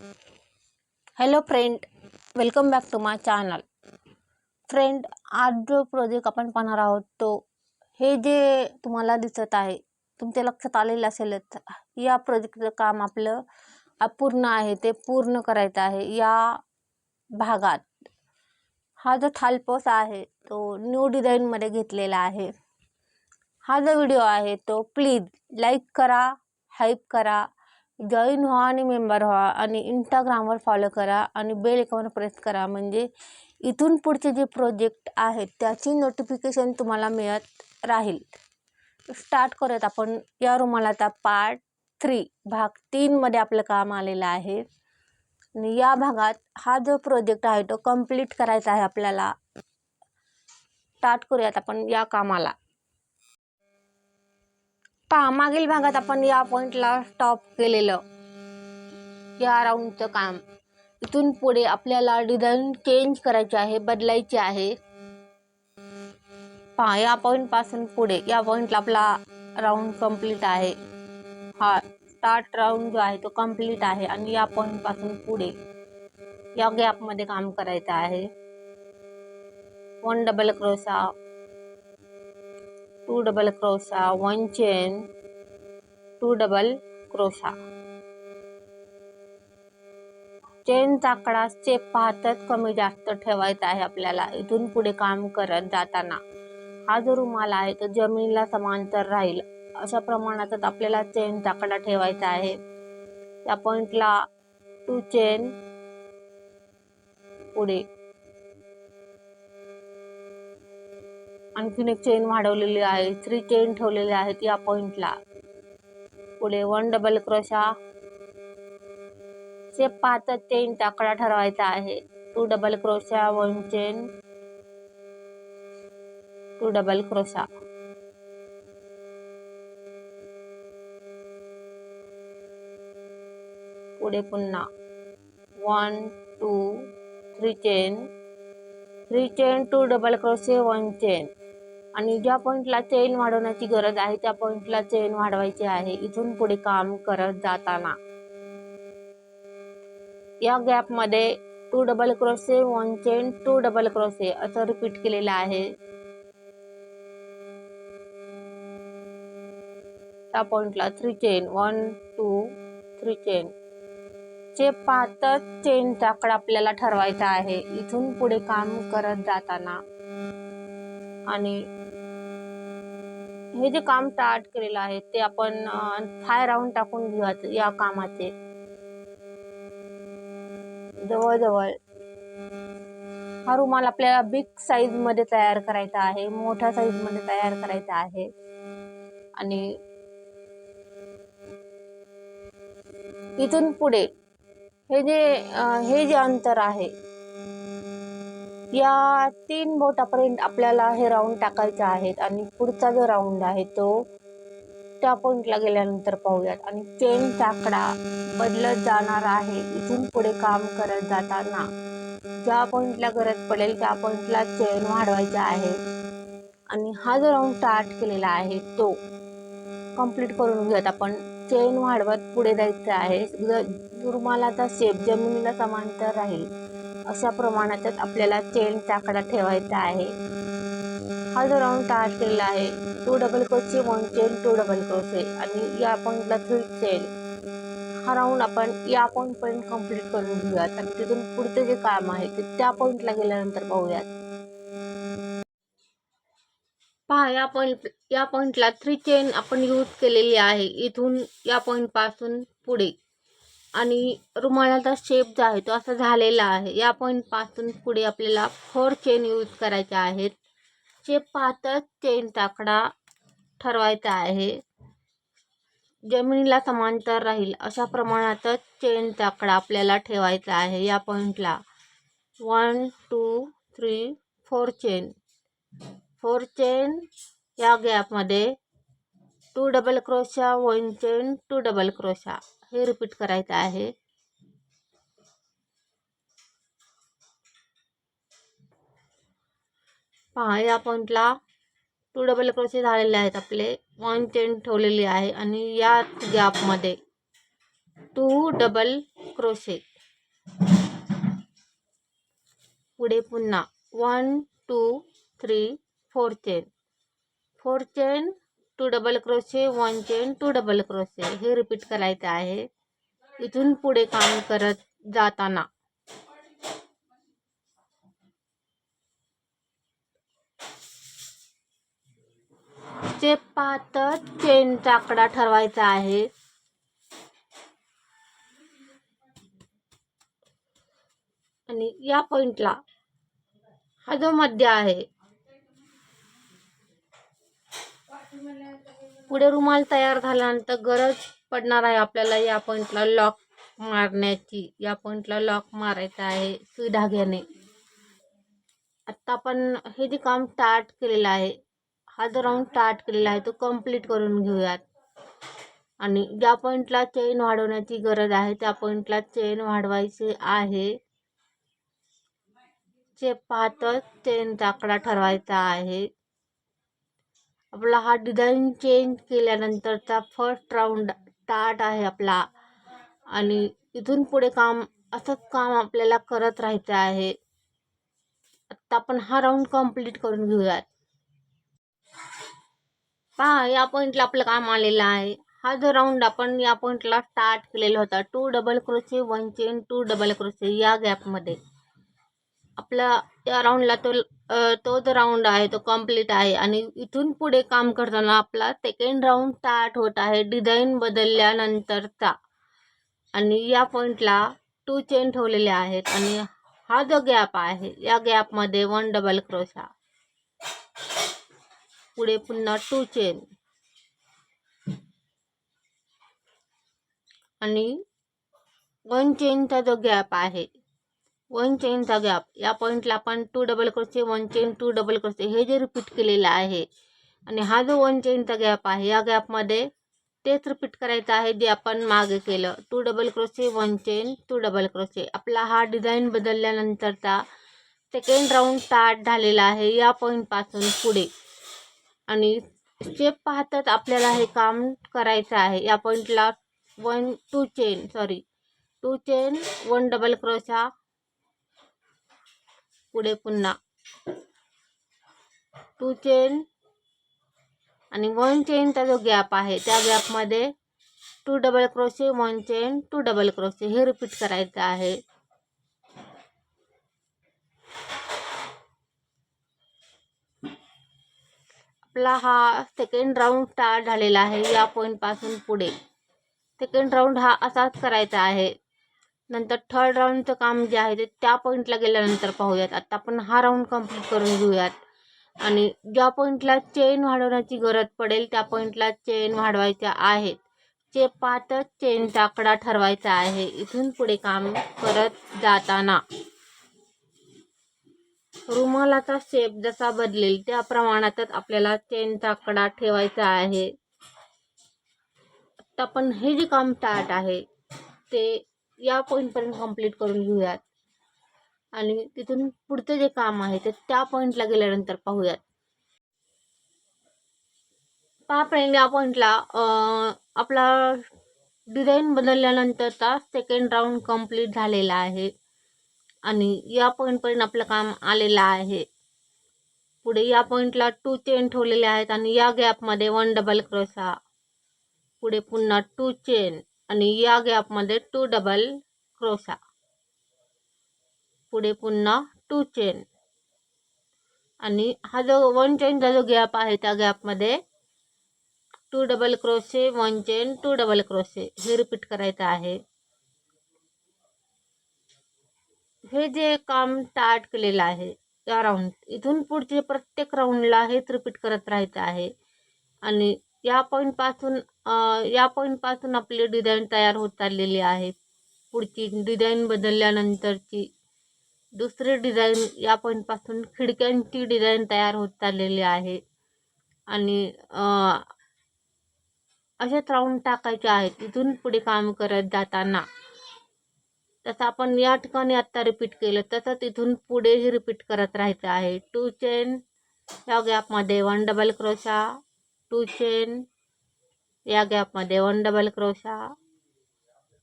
Hello friend welcome back to my channel friend आज जो project आपण पाहणार आहोत तो हे जे तुम्हाला दिसत आहे तुमच्या लक्षात आलेलं असेलच या प्रोजेक्टचं काम आपलं अपूर्ण आहे ते पूर्ण करायचं आहे या भागात. हा जो थालपोस आहे तो न्यू डिझाईनमध्ये घेतलेला आहे. हा जो व्हिडिओ आहे तो प्लीज लाईक करा हाईप करा जॉईन व्हा आणि मेंबर व्हा आणि इंस्टाग्रामवर फॉलो करा आणि बेल एकावर प्रेस करा. म्हणजे इथून पुढचे जे प्रोजेक्ट आहेत त्याची नोटिफिकेशन तुम्हाला मिळत राहील. स्टार्ट करूयात आपण. या रुमालाचा पार्ट थ्री भाग तीनमध्ये आपलं काम आलेलं आहे. आणि या भागात हा जो प्रोजेक्ट आहे तो कंप्लीट करायचा आहे आपल्याला. स्टार्ट करूयात आपण या कामाला. पहा मागील भागात आपण या पॉईंटला स्टॉप केलेलं. या राऊंडचं काम. इथून पुढे आपल्याला डिझाईन चेंज करायची आहे बदलायची आहे. पहा या पॉईंटपासून पुढे. या पॉईंटला आपला राऊंड कंप्लीट आहे. हा स्टार्ट राऊंड जो आहे तो कंप्लीट आहे आणि या पॉईंटपासून पुढे या गॅपमध्ये काम करायचं आहे. One double crochet two double crochet one chain two double crochet. चेनचा कडा स्टेप पाहतच कमी जास्त ठेवायचा आहे आपल्याला. इथून पुढे काम करत जाताना. हा जो रुमाल आहे तो जमिनीला समांतर राहील. अशा प्रमाणातच आपल्याला चेनचा कडा ठेवायचा आहे. त्या पॉईंटला टू चेन पुढे आणखीन एक चेन वाढवलेली आहे. थ्री चेन ठेवलेली आहेत या पॉइंटला पुढे वन डबल क्रोशा चे पाच चेन आकडा ठरवायचा आहे. Two double crochet one chain two double crochet पुढे पुन्हा. One two three chain three chain two double crochet one chain आणि ज्या पॉईंटला चेन वाढवण्याची गरज आहे त्या पॉईंटला चेन वाढवायची आहे. इथून पुढे काम करत जाताना. या गॅपमध्ये two double crochet one chain two double crochet असं रिपीट केलेलं आहे. त्या पॉईंटला three chain one two three chain चे पातच चेनचा आकडा आपल्याला ठरवायचा आहे इथून पुढे काम करत जाताना. आणि हे जे काम स्टार्ट केलेलं आहे ते आपण फाय राऊंड टाकून घेऊया या कामाचे. जवळजवळ. हा रुमाल आपल्याला बिग साईजमध्ये तयार करायचा आहे मोठ्या साईजमध्ये तयार करायचा आहे. आणि इथून पुढे हे जे हे जे अंतर आहे या तीन बोटापर्यंत आपल्याला हे राऊंड टाकायचे आहेत आणि पुढचा जो राऊंड आहे तो त्या पॉईंटला गेल्यानंतर पाहूयात. आणि चेनचा आकडा बदलत जाणार आहे. इथून पुढे काम करत जाताना ज्या पॉईंटला गरज पडेल त्या पॉईंटला चेन वाढवायचा आहे. आणि हा जो राऊंड स्टार्ट केलेला आहे तो कंप्लीट करून घेऊयात आपण. चेन वाढवत पुढे जायचं आहे. दुर्मालाचा शेप जमिनीला समांतर राहील. अशा प्रमाणातच आपल्याला चेन चाकडा ठेवायचा आहे. हा जो राऊंड तयार केलेला आहे two double crochet one chain two double crochet आणि या पॉईंटला थ्री चेन हा राऊंड आपण या पॉईंटपर्यंत कंप्लीट करून घेऊयात आणि तिथून पुढचं जे काम आहे ते त्या पॉईंटला गेल्यानंतर पाहूयात. पहा या पॉईंट या पॉईंटला थ्री चेन आपण यूज केलेली आहे. इथून या पॉईंटपासून पुढे. आणि रुमालाचा शेप जो आहे तो असा झालेला आहे. या पॉईंटपासून पुढे आपल्याला फोर चेन यूज करायच्या आहेत. शेप पाहतच चेन टाकडा ठरवायचा आहे. जमिनीला समांतर राहील अशा प्रमाणातच चेन टाकडा आपल्याला ठेवायचा आहे. या पॉईंटला one two three four chain four chain या गॅपमध्ये two double crochet one chain two double crochet हे रिपीट करायचं आहे. पहा या पॉईंटला टू डबल क्रोशे झालेले आहेत आपले. वन चेन ठेवलेली आहे आणि या गॅपमध्ये टू डबल क्रोशे पुढे पुन्हा one two three four chain four chain two double crochet one chain two double crochet. हे रिपीट करायचं आहे. इथून पुढे काम करत जाताना. चे पाहत चेनचा आकडा ठरवायचा आहे. आणि या पॉइंटला हा जो मध्य आहे पुढे रुमाल तयार झाल्यानंतर गरज पडणार आहे आपल्याला या पॉईंटला लॉक मारण्याची. या पॉईंटला लॉक मारायचं आहे सुई धाग्याने आत्ता आपण हे जे काम स्टार्ट केलेलं आहे हा जो राऊंड स्टार्ट केलेला आहे तो कंप्लीट करून घेऊयात. आणि ज्या पॉईंटला चेन वाढवण्याची गरज आहे त्या पॉईंटला चेन वाढवायची आहे. चे पाहतच चेनचा आकडा ठरवायचा आहे आपला हा डिझाईन चेंज केल्यानंतरचा फर्स्ट राऊंड स्टार्ट आहे आपला. आणि इथून पुढे काम असंच काम आपल्याला करत राहायचं आहे. आत्ता आपण हा राऊंड कंप्लीट करून घेऊयात. पहा या पॉईंटला आपलं काम आलेलं आहे. हा जो राऊंड आपण या पॉईंटला स्टार्ट केलेला होता two double crochet one chain two double crochet या गॅपमध्ये आपला या राऊंडला तो तो जो राऊंड आहे तो कंप्लीट आहे आणि इथून पुढे काम करताना आपला सेकंड राऊंड स्टार्ट होत आहे डिझाईन बदलल्यानंतरचा. आणि या पॉईंटला टू चेन ठेवलेले आहेत आणि हा जो गॅप आहे या गॅपमध्ये वन डबल क्रोशा पुढे पुन्हा टू चेन आणि वन चेनचा जो गॅप आहे वन चेनचा गॅप या पॉईंटला आपण two double crochet one chain two double crochet हे जे रिपीट केलेलं आहे. आणि हा जो वन चेनचा गॅप आहे या गॅपमध्ये तेच रिपीट करायचं आहे जे आपण मागे केलं. Two double crochet one chain two double crochet आपला हा डिझाईन बदलल्यानंतरचा सेकंड राऊंड स्टार्ट झालेला आहे या पॉईंटपासून पुढे. आणि स्टेप पाहताच आपल्याला हे काम करायचं आहे या पॉईंटला one two chain sorry two chain one double crochet पुढे पुन्हा. टू चेन आणि वन चेनचा जो गॅप आहे त्या गॅपमध्ये two double crochet one chain two double crochet हे रिपीट करायचं आहे. आपला हा सेकंड राऊंड स्टार्ट झालेला आहे या पॉईंटपासून पुढे. सेकंड राऊंड हा असाच करायचा आहे. नंतर थर्ड राऊंडचं काम जे आहे ते त्या पॉईंटला गेल्यानंतर पाहूयात. आता आपण हा राऊंड कंप्लीट करून घेऊयात. आणि ज्या पॉईंटला चेन वाढवण्याची गरज पडेल त्या पॉईंटला चेन वाढवायच्या आहेत. चे पातच चेनचा आकडा ठरवायचा आहे इथून पुढे काम करत जाताना. रुमालाचा शेप जसा बदलेल त्या प्रमाणातच आपल्याला चेनचा आकडा ठेवायचा आहे. आता आपण हे जे काम स्टार्ट आहे ते या पॉईंटपर्यंत कंप्लीट करून घेऊयात. आणि तिथून पुढचं जे काम आहे ते त्या पॉईंटला गेल्यानंतर पाहूयात. पहा फ्रेंड या पॉईंटला आपला डिझाईन बदलल्यानंतरचा सेकंड राऊंड कंप्लीट झालेला आहे. आणि या पॉईंटपर्यंत आपलं काम आलेलं आहे. पुढे या पॉईंटला टू चेन ठेवलेले आहेत आणि या गॅपमध्ये वन डबल क्रोसा पुढे पुन्हा टू चेन आणि या गॅपमध्ये टू डबल क्रोसा. पुढे पुन्हा टू चेन. आणि हा जो वन चेनचा जो गॅप आहे त्या गॅपमध्ये two double crochet one chain two double crochet हे रिपीट करायचं आहे. हे जे काम स्टार्ट केलेलं आहे त्या राऊंड इथून पुढचे प्रत्येक राऊंडला हेच रिपीट करत राहायचं आहे. आणि या पॉईंटपासून या पॉईंटपासून आपली डिझाईन तयार होत चाललेली आहे. पुढची डिझाईन बदलल्यानंतरची दुसरी डिझाईन या पॉईंटपासून खिडक्यांची डिझाईन तयार होत चाललेली आहे. आणि असेच राऊंड टाकायचे आहेत. इथून पुढे काम करत जाताना. तसं आपण या ठिकाणी आत्ता रिपीट केलं. तसं तिथून पुढेही रिपीट करत राहायचं आहे. टू चेन या गॅपमध्ये one double crochet two chain या गॅपमध्ये वन डबल क्रोशा.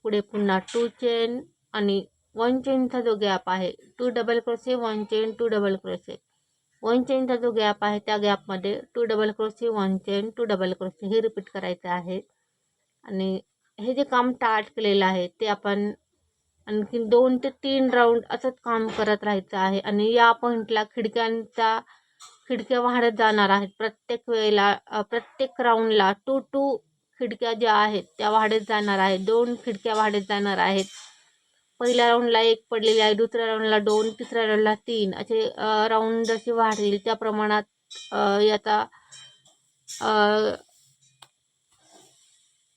पुढे पुन्हा टू चेन आणि वन चेनचा जो गॅप आहे two double crochet one chain two double crochet one चेनचा जो गॅप आहे त्या गॅपमध्ये two double crochet one chain two double crochet हे रिपीट करायचं आहे आणि हे जे काम स्टार्ट केलेलं आहे ते आपण आणखी दोन ते तीन राऊंड असंच काम करत राहायचं आहे. आणि या पॉईंटला खिडक्यांचा खिडक्या वाढत जाणार आहेत. प्रत्येक वेळेला प्रत्येक राऊंडला टू टू खिडक्या ज्या आहेत त्या वाढत जाणार आहेत. दोन खिडक्या वाढत जाणार आहेत. पहिल्या राऊंडला एक पडलेली आहे दुसऱ्या राऊंडला दोन तिसऱ्या राऊंडला तीन. असे राऊंड जसे वाढतील त्या प्रमाणात याचा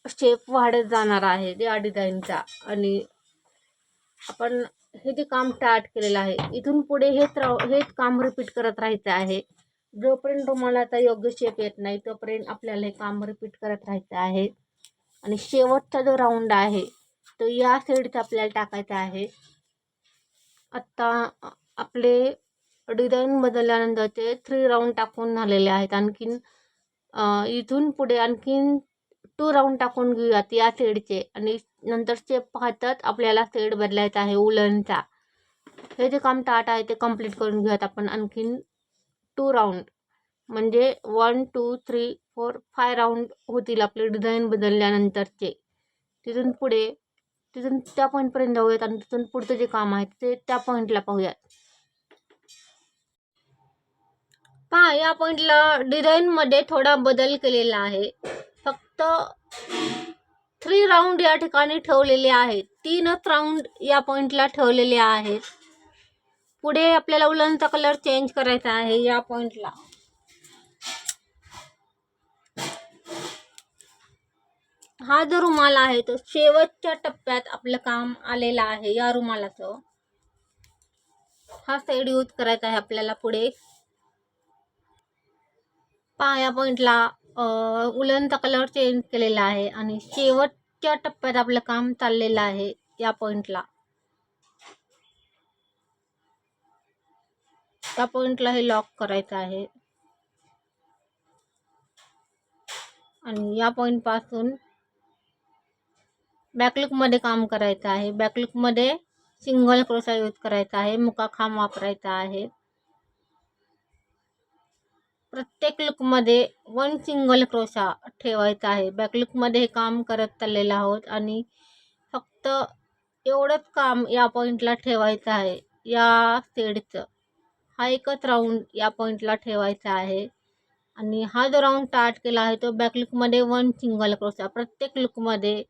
शेप वाढत जाणार आहे. या डिझाईनचा आणि आपण हे जे काम स्टार्ट केलेलं आहे इथून पुढे हेच राह हेच काम रिपीट करत राहायचं आहे. जोपर्यंत तुम्हाला आता योग्य शेप येत नाही तोपर्यंत आपल्याला हे काम रिपीट करत राहायचं आहे. आणि शेवटचा जो राऊंड आहे तो या साईडचा आपल्याला टाकायचा आहे. आत्ता आपले डिझाईन बदलल्यानंतरचे थ्री राऊंड टाकून झालेले आहेत. आणखीन इथून पुढे आणखीन टू राऊंड टाकून घेऊयात या साईडचे आणि नंतर स्टेप पाहतात आपल्याला सेड बदलायचा आहे उलनचा. हे जे काम टाट आहे ते कंप्लीट करून घेऊयात आपण आणखीन टू राऊंड म्हणजे one two three four five round होतील आपले डिझाईन बदलल्यानंतरचे. तिथून पुढे तिथून त्या पॉईंटपर्यंत जाऊयात आणि तिथून पुढचं जे काम आहे ते त्या पॉईंटला पाहूयात. पहा या पॉईंटला डिझाईनमध्ये थोडा बदल केलेला आहे. फक्त राऊंड या ठिकाणी ठेवलेले आहेत. तीनच राऊंड या पॉईंटला ठेवलेले आहेत. पुढे आपल्याला उलनचा कलर चेंज करायचा आहे या पॉईंटला हा जो रुमाल आहे तो शेवटच्या टप्प्यात आपलं काम आलेलं आहे या रुमालाचं. हा साईड यूज करायचा आहे आपल्याला पुढे. पहा या पॉईंटला उलनचा कलर चेंज केलेला आहे आणि शेवट शेवटच्या टप्प्यात आपलं काम चाललेलं आहे या पॉईंटला त्या पॉईंटला हे लॉक करायचं आहे. आणि या पॉईंटपासून बॅकलुकमध्ये काम करायचं आहे. बॅकलुकमध्ये सिंगल क्रोसा यूज करायचा आहे. मुका खांब वापरायचा आहे. प्रत्येक लुकमध्ये वन सिंगल क्रोशा ठेवायचा आहे. बॅकलुकमध्ये हे काम करत चाललेलं आहोत आणि फक्त एवढंच काम या पॉईंटला ठेवायचं आहे. या सेडचं हा एकच राऊंड या पॉईंटला ठेवायचा आहे. आणि हा जो राऊंड स्टार्ट केला आहे तो बॅकलुकमध्ये वन सिंगल क्रोशा प्रत्येक लुकमध्ये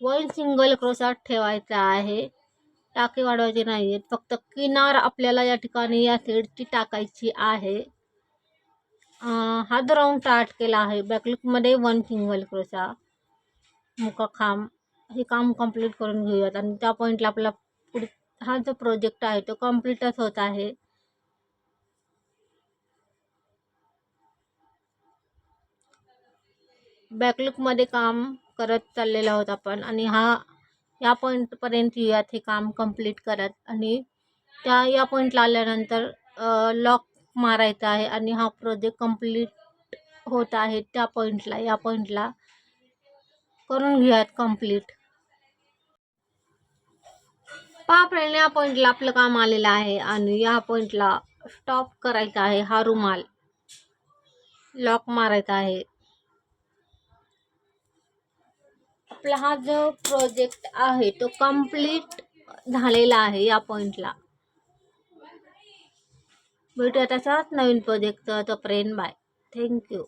वन सिंगल क्रोशा ठेवायचा आहे. टाके वाढवायचे नाही आहेत फक्त किनार आपल्याला या ठिकाणी या सेडची टाकायची आहे. हा जो राऊंड स्टार्ट केला आहे बॅकलुकमध्ये वन सिंगल क्रोशा मुका खांब हे काम कंप्लीट करून घेऊयात. आणि त्या पॉईंटला आपला पुढे हा जो प्रोजेक्ट आहे तो कम्प्लीटच होत आहे. बॅकलुकमध्ये काम करत चाललेला आहोत आपण. आणि हा या पॉईंटपर्यंत येऊयात हे काम कंप्लीट करत. आणि त्या या पॉईंटला आल्यानंतर लॉक मारायचा आहे आणि हा प्रोजेक्ट कंप्लीट होत आहे त्या पॉईंटला या पॉईंटला करून घेऊयात कंप्लीट पहा फ्रेंड या पॉईंटला आपलं काम आलेलं आहे आणि या पॉईंटला स्टॉप करायचा आहे. हा रुमाल लॉक मारायचा आहे. आपला हा जो प्रोजेक्ट आहे तो कंप्लीट झालेला आहे या पॉईंटला भेटूया तसाच नवीन प्रोजेक्टचा तोपर्यंत बाय. थँक्यू